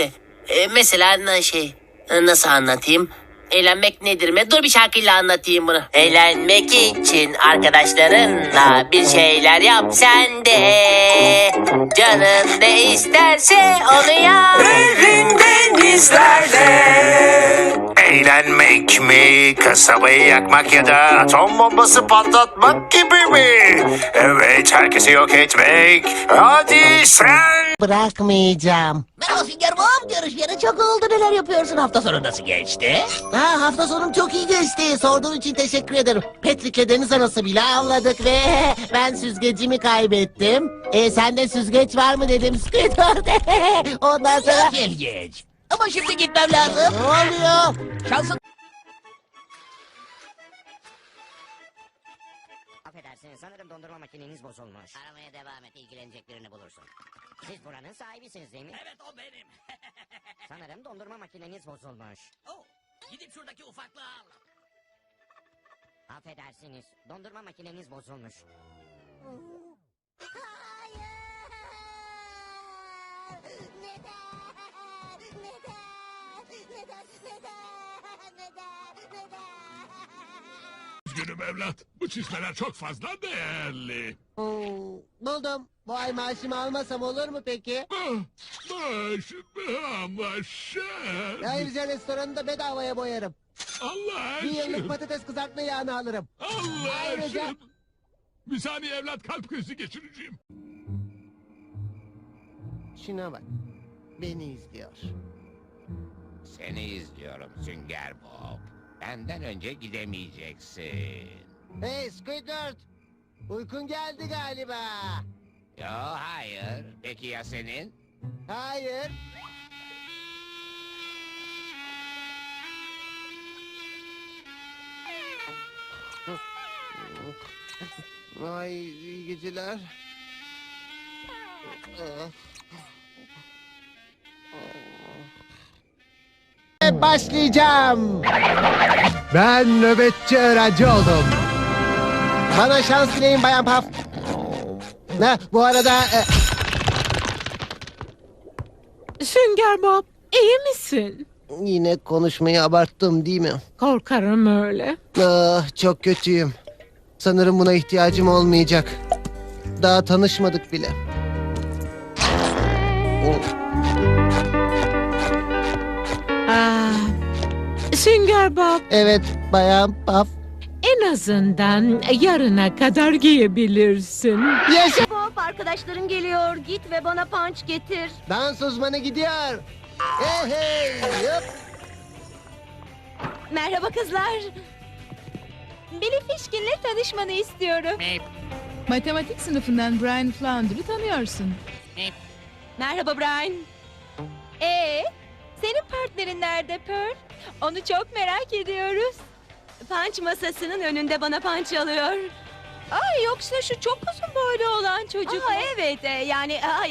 şekli. E, mesela şey e, nasıl anlatayım? Eğlenmek nedir mi? Dur bir şarkıyla anlatayım bunu. Eğlenmek için arkadaşlarınla bir şeyler yap sen de. Canın ne isterse onu yap. Derin denizlerde Eğlenmek mi, kasabayı yakmak ya da atom bombası patlatmak gibi mi? Evet, herkesi yok etmek. Hadi sen. Bırakmayacağım. Merhaba Sünger Bob. Görüşmeyeli çok oldu. Neler yapıyorsun? Hafta sonu nasıl geçti? Ha, hafta sonum çok iyi geçti. Sorduğun için teşekkür ederim. Patrick'le deniz anası bile avladık ve ben süzgecimi kaybettim. E, sende süzgeç var mı dedim Squidward. Ondan sonra... Çok ilginç. Ama şimdi gitmem lazım. Ne oluyor? Şansın Affedersiniz sanırım dondurma makineniz bozulmuş. Aramaya devam et ilgilenecek birini bulursun. Siz buranın sahibisiniz değil mi? Evet o benim. Sanırım dondurma makineniz bozulmuş. Oh, gidip şuradaki ufaklığı al. Affedersiniz dondurma makineniz bozulmuş. Üzgünüm evlat. Bu çizmeler çok fazla değerli. Hmm, buldum. Bu ay maaşımı almasam olur mu peki? Ah, Baş, başa. Ayrıca restoranı da bedavaya boyarım. Allah Bir yıllık patates kızartma yağını alırım. Allah Ayrıca- aşkına. Bir saniye evlat kalp krizi geçireceğim. Şuna bak. Beni izliyor. Seni izliyorum Sünger Bob. Benden önce gidemeyeceksin. Hey Squidward! Uykun geldi galiba. Yo hayır. Peki ya senin? Hayır. Ay iyi geceler. Başlayacağım. Ben nöbetçi öğrenci oldum. Bana şans dileyin Bayan Paf. Ne bu arada... e, Sünger Bob, iyi misin? Yine konuşmayı abarttım değil mi? Korkarım öyle. Ah, çok kötüyüm. Sanırım buna ihtiyacım olmayacak. Daha tanışmadık bile. Bob, Evet bayan Paf. en azından yarına kadar giyebilirsin. Yaşa! Bob arkadaşların geliyor. Git ve bana punch getir. Dans uzmanı gidiyor. Hey hey! Yup. Merhaba kızlar. Billy Fishkin'le tanışmanı istiyorum. Matematik sınıfından Brian Flounder'ı tanıyorsun. Merhaba Brian. Ee, senin partnerin nerede Pearl? Onu çok merak ediyoruz. Punch masasının önünde bana punch alıyor. Ay yoksa şu çok uzun boylu olan çocuk Aa, evet e, yani aa,